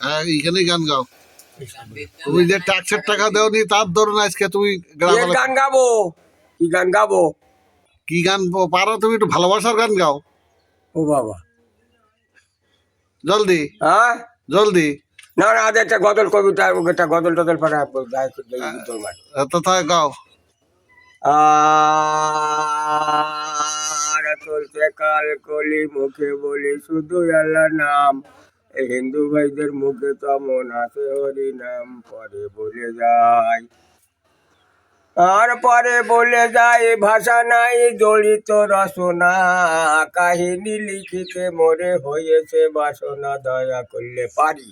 হ্যাঁ এইখানেই গান গাও। তুমি যে ট্যাক্সের টাকা দেওনি তার ধরুন আজকে তুমি গান গাবো? কি গান গাবো? কি গান পারো তুমি একটু ভালোবাসার গান গাও। ও বাবা। জলদি। হ্যাঁ? জলদি। না না আজ একটা গজল কবিতা একটা গজল টজল পাঠা তথায় গাও। আর চলছে কাল কলি মুখে বলি শুধু আল্লাহ নাম। হিন্দু ভাইদের মুখে তেমন আছে হরি নাম পরে বলে যায়। আর পরে বলে যায়, ভাষা নাই, জড়িত রসনা কাহিনী লিখিতে মরে হয়েছে বাসনা, দয়া করলে পারি।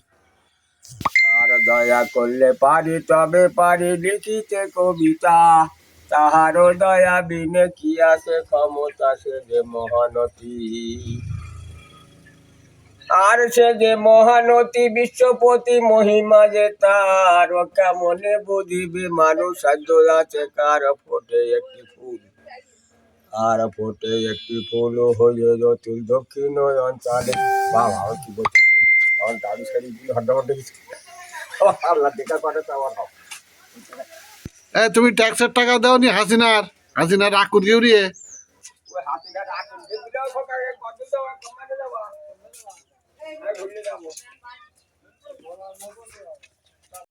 আর দয়া করলে পারি, তবে পারি লিখিতে কবিতা। তাহারও দয়া বিনে কি আছে, ক্ষমতা সে যে মহানতী। আর সে যে মহানতী বিশ্বপতি মহিমা যে তার কেমনে বুঝিবে মানুষ আছে কার ফোটে একটি ফুল? আর ফোটে একটি ফুল হয়ে জটিল দক্ষিণ অঞ্চলে? বাবা কি পারি? আমার দাড়ি গেছে আল্লাহ দেখা করে তো আমার এ তুমি ট্যাক্সের টাকা দেওনি হাসিনার? হাসিনার আকুর গিউরিয়ে। হাতিটা রাখুন 来个月亮，我人怎？过去。